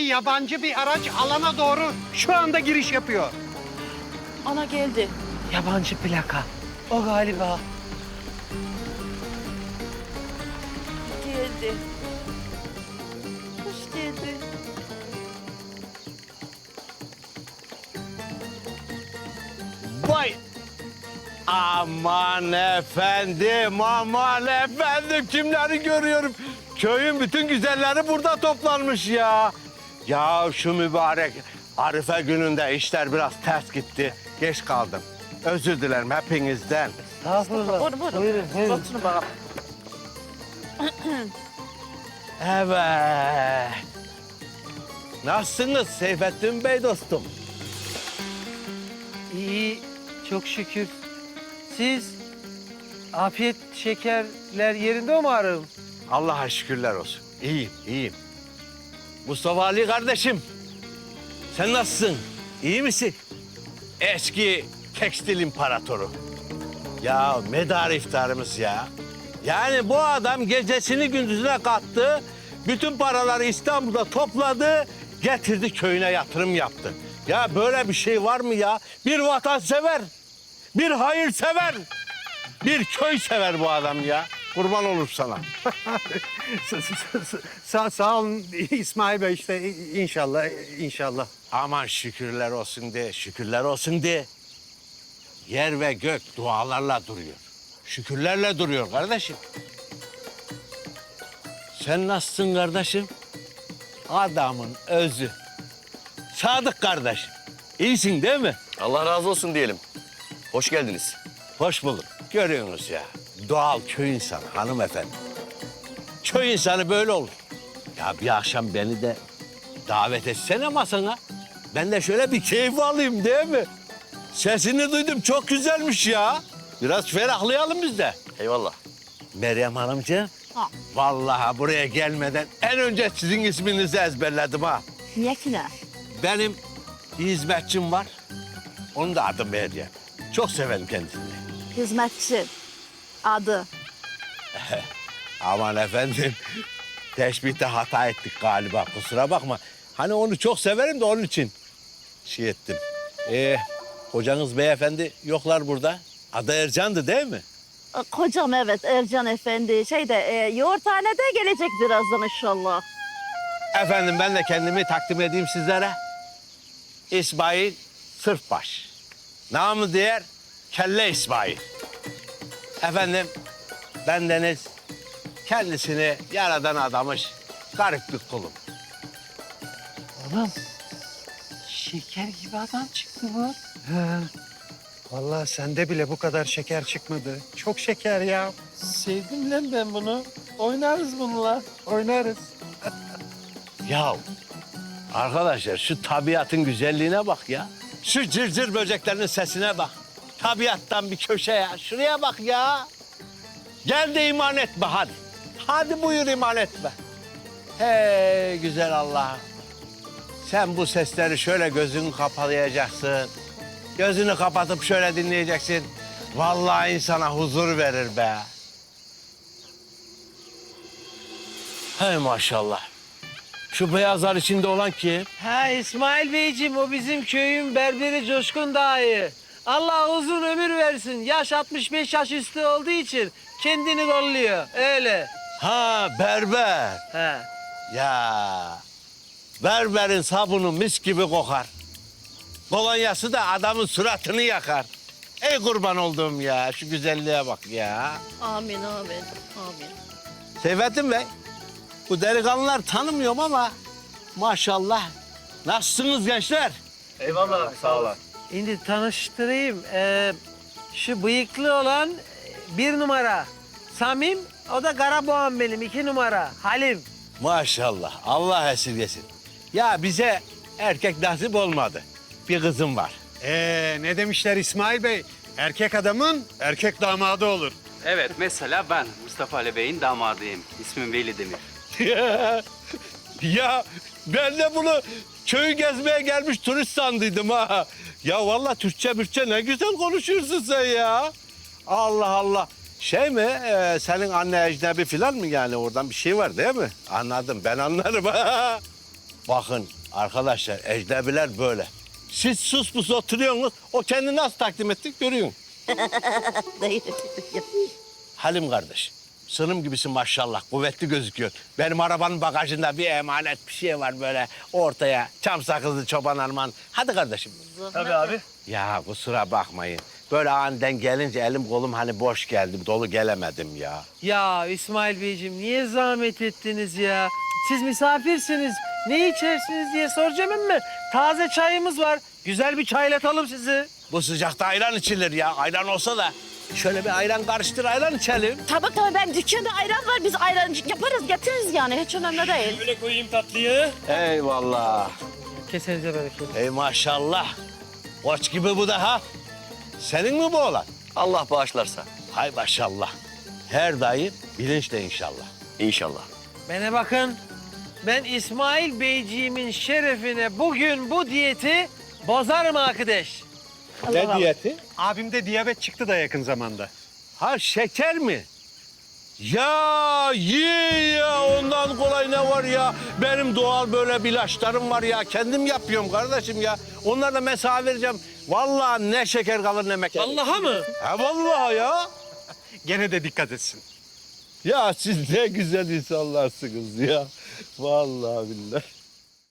Yabancı bir araç alana doğru şu anda giriş yapıyor. Ana geldi. Yabancı plaka. O galiba. Geldi. Hoş geldi. Vay! Aman efendim, aman efendim kimleri görüyorum. Köyün bütün güzelleri burada toplanmış ya. Ya şu mübarek Arife gününde işler biraz ters gitti. Geç kaldım. Özür dilerim hepinizden. Estağfurullah. Buyurun buyurun. Buyurun, buyurun. Oturun bakalım. Evet. Nasılsınız Seyfettin Bey dostum? İyi, çok şükür. Siz afiyet şekerler yerinde mi arım? Allah'a şükürler olsun. İyiyim, iyiyim. Mustafa Ali kardeşim, sen nasılsın? İyi misin? Eski tekstil imparatoru. Ya medar iftarımız ya. Yani bu adam gecesini gündüzüne kattı. Bütün paraları İstanbul'da topladı. Getirdi köyüne yatırım yaptı. Ya böyle bir şey var mı ya? Bir vatansever, bir hayırsever, bir köy sever bu adam ya. Kurban olur sana. sağ, sağ olun İsmail Bey işte inşallah inşallah. Aman şükürler olsun de, şükürler olsun de. Yer ve gök dualarla duruyor. Şükürlerle duruyor kardeşim. Sen nasılsın kardeşim? Adamın özü. Sadık kardeşim. İyisin değil mi? Allah razı olsun diyelim. Hoş geldiniz. Hoş bulduk. Görüyorsunuz ya. Doğal köy insanı hanımefendi. Köy insanı böyle olur. Ya bir akşam beni de davet etsene masana. Ben de şöyle bir keyif alayım değil mi? Sesini duydum çok güzelmiş ya. Biraz ferahlayalım biz de. Eyvallah. Meryem Hanımcığım. Vallahi buraya gelmeden en önce sizin isminizi ezberledim ha. Niye ki ne? Benim bir hizmetçim var. Onun da adı Meryem. Çok severim kendisini. Hizmetçi. Adı. Aman efendim. Teşbihte hata ettik galiba. Kusura bakma. Hani onu çok severim de onun için şey ettim. Ee, hocanız beyefendi yoklar burada. Adı Ercan'dı değil mi? E, Kocam evet Ercan Efendi. Şeyde e, yoğurthanede gelecek birazdan inşallah. Efendim ben de kendimi takdim edeyim sizlere. İsmail Sırfbaş. Namı diğer Kelle İsmail. Efendim bendeniz kendisini yaradan adamış garip bir kulum. Oğlum şeker gibi adam çıktı bu. He. Vallahi sende bile bu kadar şeker çıkmadı. Çok şeker ya. Sevdim lan ben bunu. Oynarız bununla. Oynarız. Ya arkadaşlar şu tabiatın güzelliğine bak ya. Şu cırcır böceklerin sesine bak. Tabiattan bir köşe ya. Şuraya bak ya. Gel de iman etme hadi. Hadi buyur iman etme. Hey güzel Allah'ım. Sen bu sesleri şöyle gözünü kapalayacaksın. Gözünü kapatıp şöyle dinleyeceksin. Vallahi insana huzur verir be. Hey maşallah. Şu beyazlar içinde olan kim? Ha İsmail Beyciğim o bizim köyün berberi Coşkun Dağı'yı. Allah uzun ömür versin. Yaş 65 yaş üstü olduğu için kendini kolluyor. Öyle. Ha berber. Ha. Ya berberin sabunu mis gibi kokar. Kolonyası da adamın suratını yakar. Ey kurban olduğum ya şu güzelliğe bak ya. Amin amin amin. Seyfettin Bey bu delikanlılar tanımıyorum ama maşallah. Nasılsınız gençler? Şimdi tanıştırayım. Ee, şu bıyıklı olan bir numara. Samim, o da Karaboğan benim iki numara. Halim. Maşallah Allah esirgesin. Ya bize erkek nasip olmadı. Bir kızım var. Ee, ne demişler İsmail Bey? Erkek adamın erkek damadı olur. Evet, mesela ben Mustafa Ali Bey'in damadıyım. İsmim Veli Demir. ya ben de bunu köyü gezmeye gelmiş turist sandıydım ha. Ya vallahi Türkçe Mürkçe ne güzel konuşuyorsun sen ya. Allah Allah. Şey mi, e, senin anne ecnebi falan mı yani oradan bir şey var değil mi? Anladım, ben anlarım. Bakın arkadaşlar ecnebiler böyle. Siz sus pus oturuyorsunuz. O kendini nasıl takdim etti görüyorsun. Halim kardeş. Sınım gibisin maşallah. Kuvvetli gözüküyor. Benim arabanın bagajında bir emanet bir şey var böyle ortaya. Çam sakızlı çoban armağan. Hadi kardeşim. Tabii abi. Ya kusura bakmayın. Böyle aniden gelince elim kolum hani boş geldim. Dolu gelemedim ya. Ya İsmail Beyciğim niye zahmet ettiniz ya? Siz misafirsiniz. Ne içersiniz diye soracağım ama taze çayımız var. Güzel bir çaylatalım sizi. Bu sıcakta ayran içilir ya. Ayran olsa da şöyle bir ayran karıştır ayran içelim. Tabii tabii ben dükkanda ayran var. Biz ayran yaparız getiririz yani. Hiç önemli değil. Böyle koyayım tatlıyı. Eyvallah. Kesenize bereket. Ey maşallah. Koç gibi bu da ha. Senin mi bu olan? Allah bağışlarsa. Hay maşallah. Her daim bilinçle inşallah. İnşallah. Bana bakın. Ben İsmail Beyciğimin şerefine bugün bu diyeti bozarım arkadaş. Ne diyeti? Abimde diyabet çıktı da yakın zamanda. Ha şeker mi? Ya ye ya ondan kolay ne var ya? Benim doğal böyle bir ilaçlarım var ya. Kendim yapıyorum kardeşim ya. Onlarla mesafe vereceğim. Vallahi ne şeker kalır ne meker. Allah'a mı? Ha vallahi ya. Gene de dikkat etsin. Ya siz ne güzel insanlarsınız ya. Vallahi billahi.